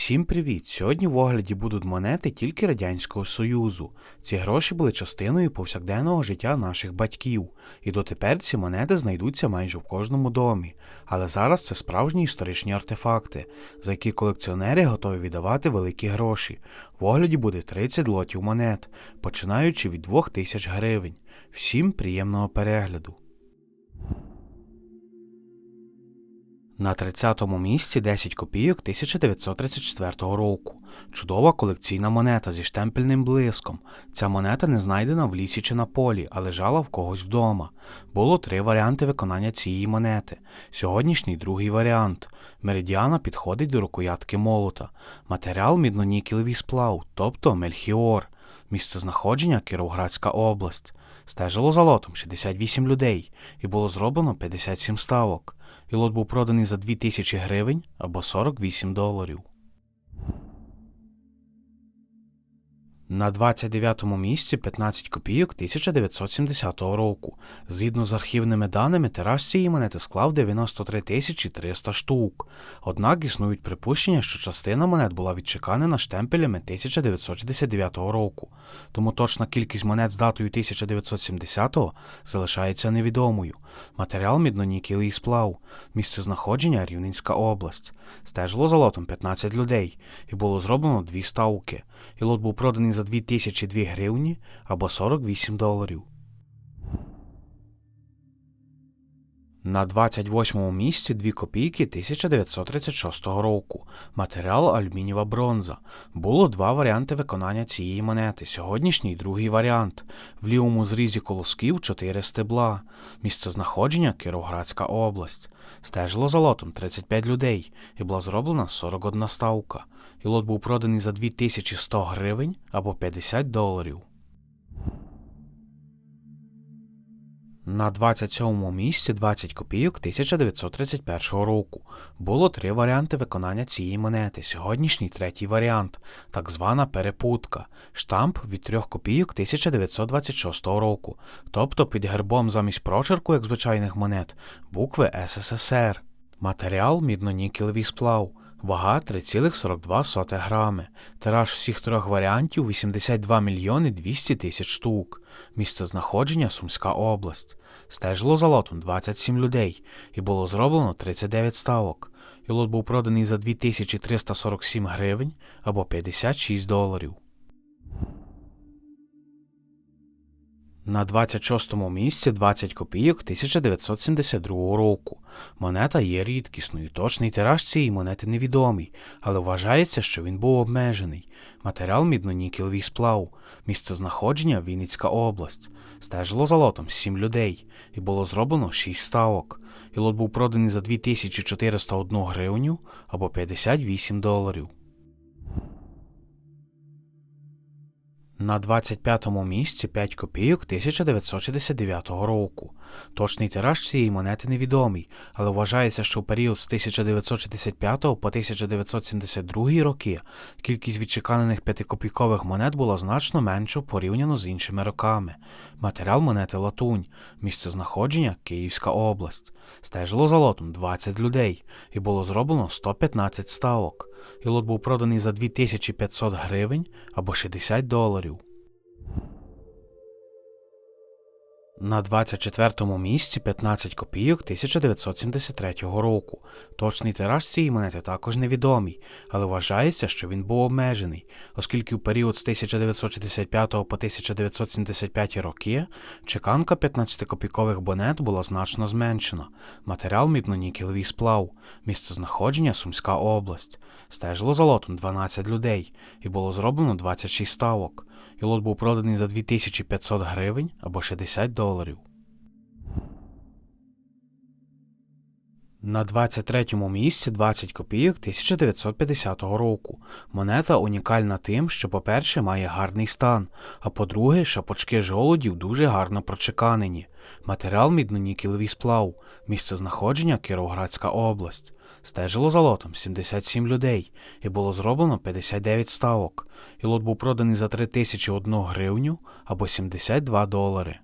Всім привіт! Сьогодні в огляді будуть монети тільки Радянського Союзу. Ці гроші були частиною повсякденного життя наших батьків, і дотепер ці монети знайдуться майже в кожному домі. Але зараз це справжні історичні артефакти, за які колекціонери готові віддавати великі гроші. В огляді буде 30 лотів монет, починаючи від 2000 гривень. Всім приємного перегляду! На 30-му місці 10 копійок 1934 року. Чудова колекційна монета зі штемпельним блиском. Ця монета не знайдена в лісі чи на полі, а лежала в когось вдома. Було три варіанти виконання цієї монети. Сьогоднішній другий варіант. Меридіана підходить до рукоятки молота. Матеріал міднонікелевий сплав, тобто мельхіор. Місце знаходження Кіровоградська область. Стежило за лотом 68 людей, і було зроблено 57 ставок. І лот був проданий за 2000 гривень або 48 доларів. На 29-му місці 15 копійок 1970 року. Згідно з архівними даними, тираж цієї монети склав 93 тисячі 300 штук. Однак існують припущення, що частина монет була відчеканена штемпелями 1969 року, тому точна кількість монет з датою 1970-го залишається невідомою. Матеріал міднонікелий сплав, місце знаходження Рівненська область. Стежило за лотом 15 людей, і було зроблено дві ставки. І лот був проданий за 2002 гривні або 48 доларів. На 28-му місці 2 копійки 1936 року. Матеріал алюмінієва бронза. Було два варіанти виконання цієї монети. Сьогоднішній другий варіант. В лівому зрізі колосків 4 стебла. Місце знаходження Кіровоградська область. Стежило за лотом 35 людей і була зроблена 41 ставка. І лот був проданий за 2100 гривень або 50 доларів. На 27-му місці 20 копійок 1931 року. Було три варіанти виконання цієї монети. Сьогоднішній третій варіант, так звана перепутка, штамп від 3 копійок 1926 року, тобто під гербом замість прочерку, як звичайних монет, букви СССР. Матеріал міднонікелевий сплав. Вага 3,42 грами. Тираж всіх трьох варіантів 82 мільйони 200 тисяч штук. Місце знаходження Сумська область. Стежило за лотом 27 людей і було зроблено 39 ставок. І лот був проданий за 2347 гривень або 56 доларів. На 26-му місці 20 копійок 1972 року. Монета є рідкісною. Точний тираж цієї монети невідомий, але вважається, що він був обмежений. Матеріал міднонікелевий сплав, місце знаходження Вінницька область. Стежило за лотом 7 людей, і було зроблено 6 ставок. І лот був проданий за 2401 гривню або 58 доларів. На 25-му місці 5 копійок 1969 року. Точний тираж цієї монети невідомий, але вважається, що в період з 1965 по 1972 роки кількість відчеканених п'ятикопійкових монет була значно менша порівняно з іншими роками. Матеріал монети латунь, місце знаходження Київська область. Стежило за лотом 20 людей, і було зроблено 115 ставок. І лот був проданий за 2500 гривень або 60 доларів. На 24-му місці 15 копійок 1973 року. Точний тираж цієї монети також невідомий, але вважається, що він був обмежений, оскільки в період з 1965 по 1975 роки чеканка 15-копійкових монет була значно зменшена. Матеріал міднонікелевий сплав, місце знаходження Сумська область. Стежило за лотом 12 людей, і було зроблено 26 ставок. І лот був проданий за 2500 гривень або 60 доларів. На 23-му місці 20 копійок 1950 року. Монета унікальна тим, що, по-перше, має гарний стан, а по-друге, шапочки жолудів дуже гарно прочеканені. Матеріал міднонікелевий сплав, місце знаходження Кіровоградська область. Стежило за лотом 77 людей, і було зроблено 59 ставок. І лот був проданий за 3001 гривню або 72 долари.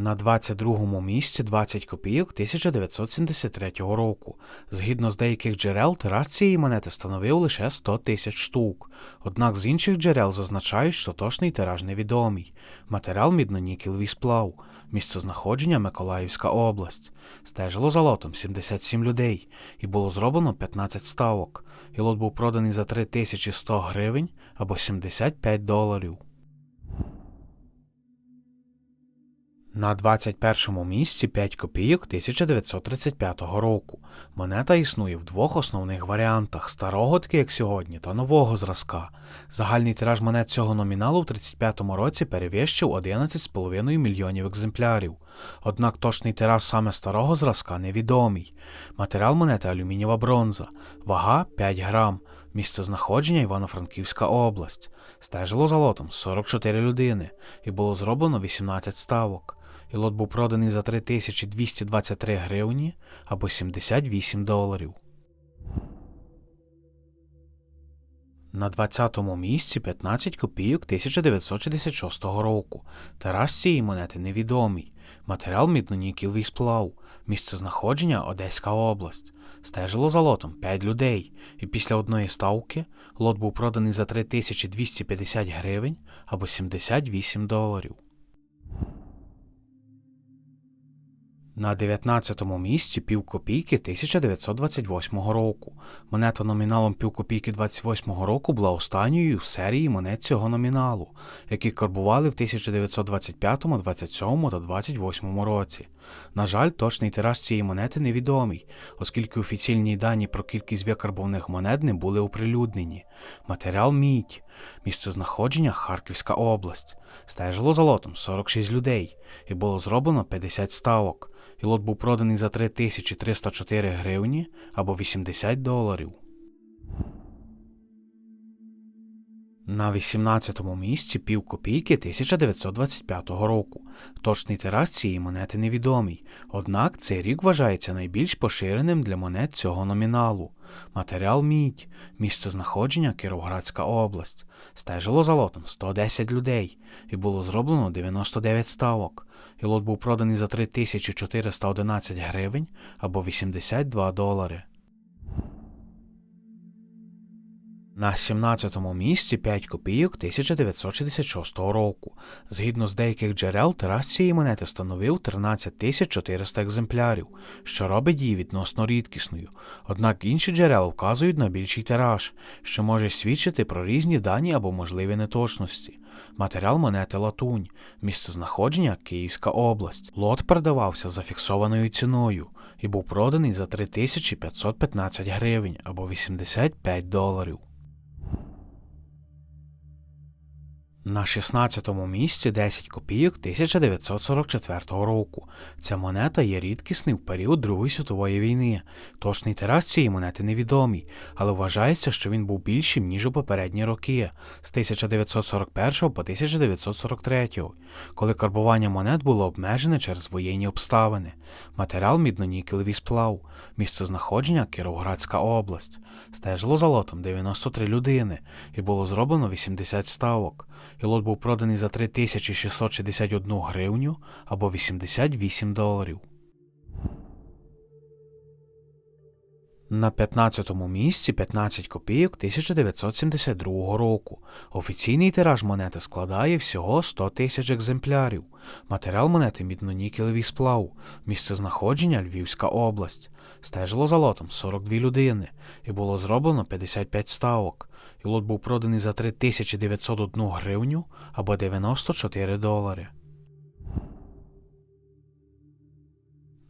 На 22-му місці 20 копійок 1973 року. Згідно з деяких джерел, тираж цієї монети становив лише 100 тисяч штук. Однак з інших джерел зазначають, що точний тираж невідомий. Матеріал мідно-нікелевий сплав. Місце знаходження Миколаївська область. Стежило за лотом 77 людей і було зроблено 15 ставок. І лот був проданий за 3100 гривень або 75 доларів. На 21-му місці 5 копійок 1935 року. Монета існує в двох основних варіантах: старого, таки як сьогодні, та нового зразка. Загальний тираж монет цього номіналу в 35-му році перевищив 11,5 мільйонів екземплярів. Однак точний тираж саме старого зразка невідомий. Матеріал монети алюмінієва бронза, вага 5 грам, місце знаходження Івано-Франківська область. Стежило за лотом 44 людини і було зроблено 18 ставок. І лот був проданий за 3223 гривні або 78 доларів. На 20-му місці 15 копійок 1966 року. Тарас цієї монети невідомий. Матеріал мідно-нікелевий сплав. Місце знаходження Одеська область. Стежило за лотом 5 людей, і після одної ставки лот був проданий за 3250 гривень або 78 доларів. На 19-му місці півкопійки 1928 року. Монета номіналом півкопійки 28 року була останньою в серії монет цього номіналу, які карбували в 1925, 27 та 28 році. На жаль, точний тираж цієї монети невідомий, оскільки офіційні дані про кількість викарбованих монет не були оприлюднені. Матеріал мідь, місце знаходження Харківська область. Стежило за лотом 46 людей, і було зроблено 50 ставок і лот був проданий за 3304 гривні або 80 доларів. На 18-му місці пів копійки 1925 року. Точний тираж цієї монети невідомий, однак цей рік вважається найбільш поширеним для монет цього номіналу. Матеріал мідь, місце знаходження Кіровоградська область. Стежило за лотом 110 людей і було зроблено 99 ставок. І лот був проданий за 3411 гривень або 82 долари. На 17-му місці 5 копійок 1966 року. Згідно з деяких джерел, тираж цієї монети становив 13 400 екземплярів, що робить її відносно рідкісною. Однак інші джерела вказують на більший тираж, що може свідчити про різні дані або можливі неточності. Матеріал монети латунь, місце знаходження Київська область. Лот продавався за фіксованою ціною і був проданий за 3515 гривень або 85 доларів. На 16-му місці 10 копійок 1944 року. Ця монета є рідкісним в період Другої світової війни. Точний тираж цієї монети невідомий, але вважається, що він був більшим, ніж у попередні роки з 1941 по 1943, коли карбування монет було обмежене через воєнні обставини. Матеріал мідно-нікелевий сплав, місце знаходження Кіровоградська область. Стежило за лотом 93 людини і було зроблено 80 ставок і лот був проданий за 3661 гривню або 88 доларів. На 15-му місці 15 копійок 1972 року. Офіційний тираж монети складає всього 100 тисяч екземплярів. Матеріал монети мідно-нікелевий сплав, місце знаходження Львівська область. Стежило за лотом 42 людини і було зроблено 55 ставок. І лот був проданий за 3901 гривню або 94 долари.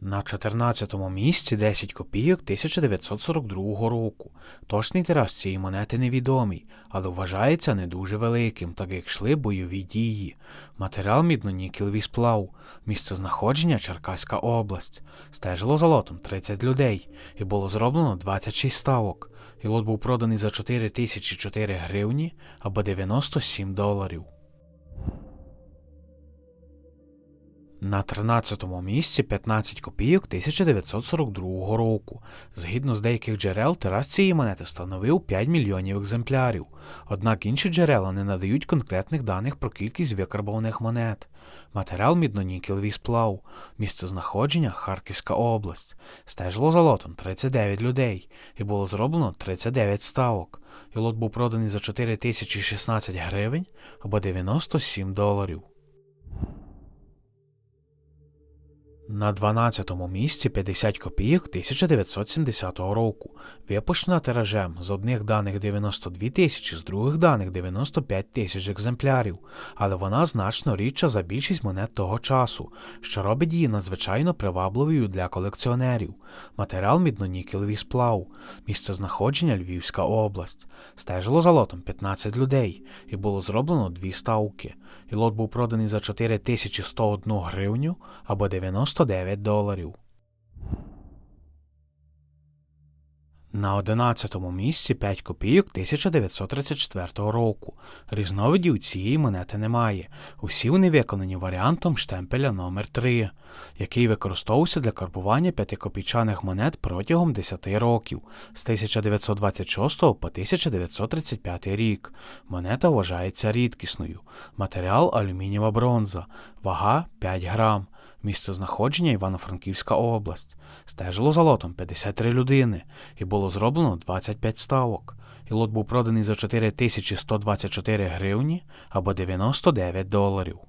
На 14-му місці 10 копійок 1942 року. Точний тираж цієї монети невідомий, але вважається не дуже великим, так як йшли бойові дії. Матеріал мідно-нікелевий сплав, місце знаходження Черкаська область. Стежило за лотом 30 людей і було зроблено 26 ставок. І лот був проданий за 4004 гривні або 97 доларів. На 13-му місці 15 копійок 1942 року. Згідно з деяких джерел, тираж цієї монети становив 5 мільйонів екземплярів. Однак інші джерела не надають конкретних даних про кількість викарбованих монет. Матеріал міднонікелевий сплав, місце знаходження Харківська область. Стежило за лотом 39 людей, і було зроблено 39 ставок. І лот був проданий за 4016 гривень або 97 доларів. На 12-му місці 50 копійок 1970 року, випущена тиражем з одних даних 92 тисячі, з других даних 95 тисяч екземплярів, але вона значно рідша за більшість монет того часу, що робить її надзвичайно привабливою для колекціонерів. Матеріал міднонікелевий сплав, місце знаходження Львівська область. Стежило за лотом 15 людей, і було зроблено дві ставки. І лот був проданий за 4101 гривню або 99 доларів. На 11-му місці 5 копійок 1934 року. Різновидів цієї монети немає. Усі вони виконані варіантом штемпеля номер 3 який використовувався для карбування п'ятикопійчаних монет протягом 10 років з 1926 по 1935 рік. Монета вважається рідкісною. Матеріал алюмінієва бронза, вага 5 грам. Місце знаходження Івано-Франківська область. Стежило за лотом 53 людини, і було зроблено 25 ставок. І лот був проданий за 4124 гривні або 99 доларів.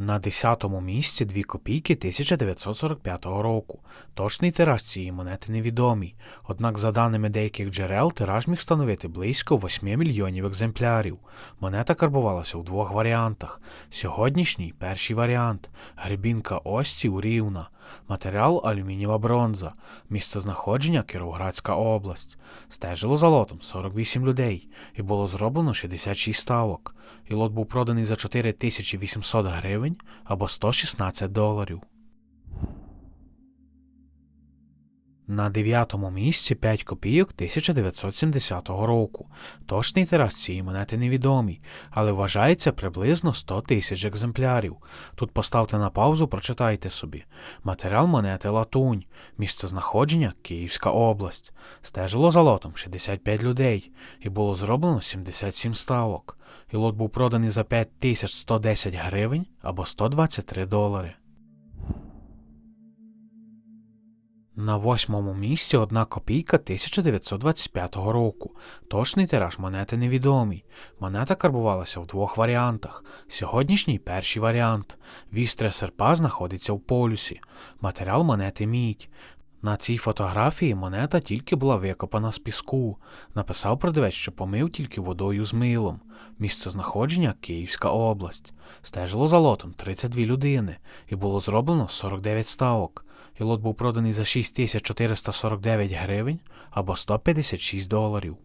На 10-му місці 2 копійки 1945 року. Точний тираж цієї монети невідомий, однак, за даними деяких джерел, тираж міг становити близько 8 мільйонів екземплярів. Монета карбувалася у двох варіантах. Сьогоднішній перший варіант грибінка Ості у рівна. Матеріал алюмінієва бронза, місце знаходження Кіровоградська область. Стежило за лотом 48 людей, і було зроблено 66 ставок. І лот був проданий за 4800 гривень або 116 доларів. На 9-му місці 5 копійок 1970 року. Точний тираж цієї монети невідомий, але вважається приблизно 100 тисяч екземплярів. Тут поставте на паузу, прочитайте собі. Матеріал монети латунь, місце знаходження Київська область. Стежило за лотом 65 людей, і було зроблено 77 ставок. І лот був проданий за 5110 гривень або 123 долари. На восьмому місці одна копійка 1925 року. Точний тираж монети невідомий. Монета карбувалася в двох варіантах. Сьогоднішній перший варіант. Вістря серпа знаходиться в полюсі. Матеріал монети мідь. На цій фотографії монета тільки була викопана з піску. Написав продавець, що помив тільки водою з милом. Місце знаходження Київська область. Стежило за лотом 32 людини, і було зроблено 49 ставок. І лот був проданий за 6449 гривень або 156 доларів.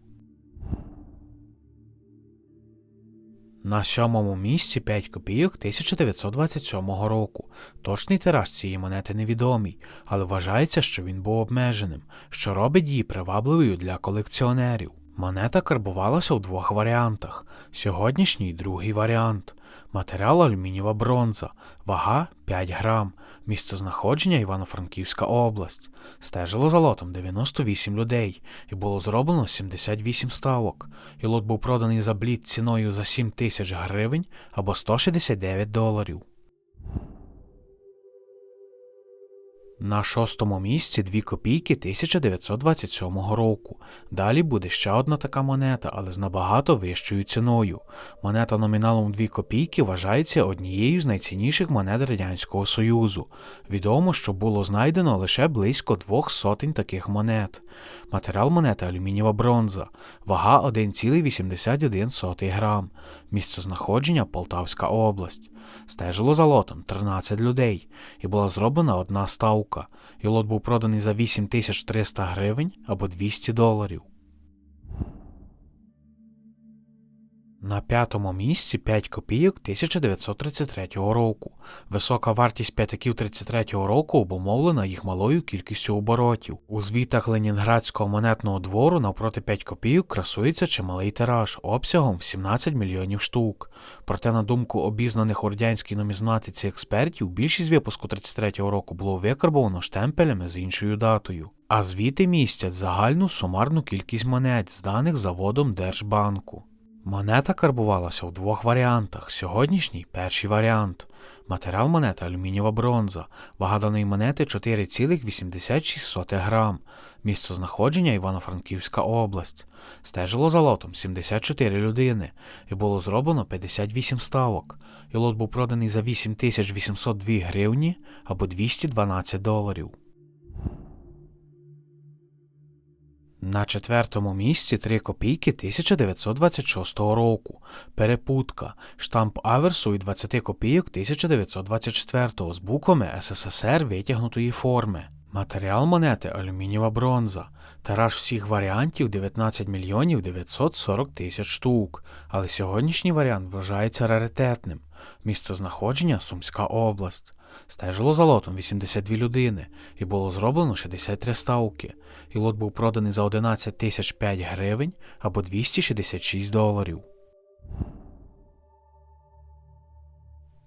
На сьомому місці 5 копійок 1927 року. Точний тираж цієї монети невідомий, але вважається, що він був обмеженим, що робить її привабливою для колекціонерів. Монета карбувалася у двох варіантах. Сьогоднішній другий варіант. Матеріал алюмінієва бронза, вага 5 грам, місце знаходження Івано-Франківська область. Стежило за лотом 98 людей, і було зроблено 78 ставок. І лот був проданий за блід ціною за 7 тисяч гривень або 169 доларів. На шостому місці 2 копійки 1927 року. Далі буде ще одна така монета, але з набагато вищою ціною. Монета номіналом 2 копійки вважається однією з найцінніших монет Радянського Союзу. Відомо, що було знайдено лише близько двох сотень таких монет. Матеріал монети алюмінієва бронза, вага 1,81 грам, місце знаходження Полтавська область. Стежило за лотом 13 людей, і була зроблена одна ставка, і лот був проданий за 8300 гривень або 200 доларів. На п'ятому місці 5 копійок 1933 року. Висока вартість п'ятаків 33-го року обумовлена їх малою кількістю оборотів. У звітах Ленінградського монетного двору навпроти 5 копійок красується чималий тираж обсягом в 17 мільйонів штук. Проте, на думку обізнаних у радянській нумізматиці експертів, більшість випуску 33-го року було викарбовано штемпелями з іншою датою. А звіти містять загальну сумарну кількість монет, зданих заводом Держбанку. Монета карбувалася в двох варіантах. Сьогоднішній перший варіант. Матеріал монети алюмінієва бронза. Вага даної монети 4,86 грам. Місце знаходження Івано-Франківська область. Стежило за лотом 74 людини і було зроблено 58 ставок. І лот був проданий за 8802 гривні або 212 доларів. На четвертому місці 3 копійки 1926 року. Перепутка. Штамп аверсу від 20 копійок 1924 з буквами СССР витягнутої форми. Матеріал монети алюмінієва бронза. Тираж всіх варіантів 19 мільйонів 940 тисяч штук, але сьогоднішній варіант вважається раритетним. Місце знаходження Сумська область. Стежило за лотом 82 людини і було зроблено 63 ставки. І лот був проданий за 11 тисяч 5 гривень або 266 доларів.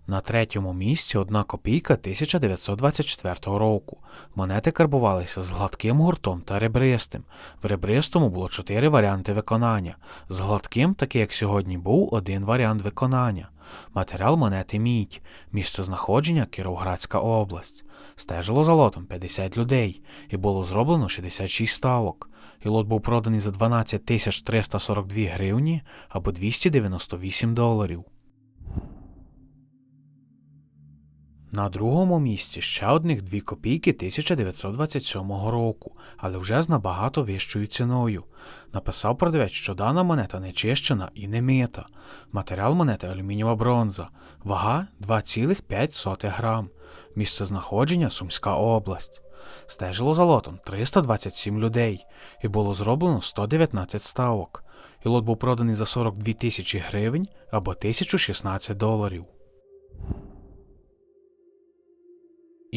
На третьому місці одна копійка 1924 року. Монети карбувалися з гладким гуртом та ребристим. В ребристому було чотири варіанти виконання. З гладким, такий як сьогодні був, один варіант виконання. Матеріал монети мідь. Місце знаходження Кіровоградська область. Стежило за лотом 50 людей і було зроблено 66 ставок. І лот був проданий за 12 тисяч 342 гривні або 298 доларів. На другому місці ще одних 2 копійки 1927 року, але вже з набагато вищою ціною. Написав продавець, що дана монета не чищена і не мита. Матеріал монети алюмінієва бронза, вага 2,5 грам. Місце знаходження Сумська область. Стежило за лотом 327 людей і було зроблено 119 ставок. І лот був проданий за 42 тисячі гривень або 1016 доларів.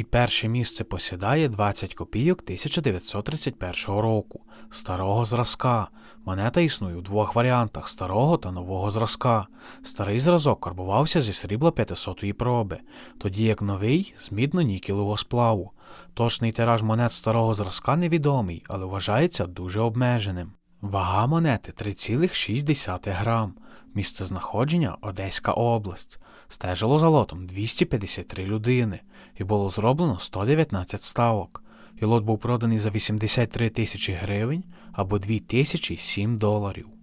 І перше місце посідає 20 копійок 1931 року, старого зразка. Монета існує у двох варіантах старого та нового зразка. Старий зразок карбувався зі срібла 500-ї проби, тоді як новий з мідно-нікелевого сплаву. Точний тираж монет старого зразка невідомий, але вважається дуже обмеженим. Вага монети 3,6 грам. Місце знаходження Одеська область. Стежило за лотом 253 людини і було зроблено 119 ставок. І лот був проданий за 83 тисячі гривень або 2007 доларів.